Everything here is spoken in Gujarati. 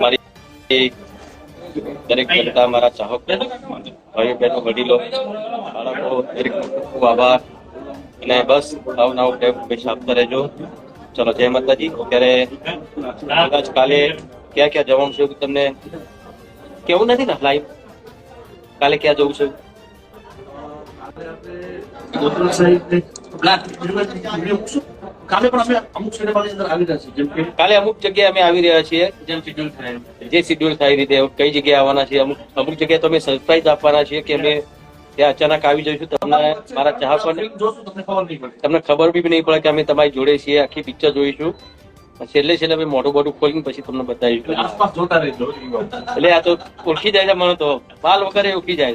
મારી દરેક જનતા મારા ચાહકો ભાઈઓ બહેનો વડીલો, બાળકો, દરેક ખૂબ આભાર. અને બસ, આવું નવ ટેપ હંમેશા આપતા રહેજો. ચલો, જય માતાજી. ત્યારે કદાચ કાલે ક્યાં ક્યાં જવાનું છે તમને કેવું નથી ને લાઈવ કાલે ક્યાં જવું છે? સાહેબને કાલે પણ અમે અમુક સિનેમાની અંદર આવી રહ્યા છીએ. જેમ કે કાલે અમુક જગ્યાએ અમે આવી રહ્યા છીએ. જેમ શેડ્યુલ થાય જે શિડ્યુલ થાય રીતે કઈ જગ્યાએ આવવાના છે અમુક અમુક જગ્યાએ તો અમે સરપ્રાઈઝ આપવાના છીએ કે અમે ત્યાં અચાનક આવી જઈશું. તમને મારા ચાહકોને જોશું તમને ખબર બી નહીં પડે કે અમે તમારી જોડે છીએ. આખી પિક્ચર જોઈશું. છેલ્લે છેલ્લે અમે મોઢું મોઢું ખોલીને પછી તમને બતાવીશું. આસપાસ જોતા રહેજો એટલે આ તો ઓળખી જાય છે મને તો. બાલ વગરે ઓળખી જાય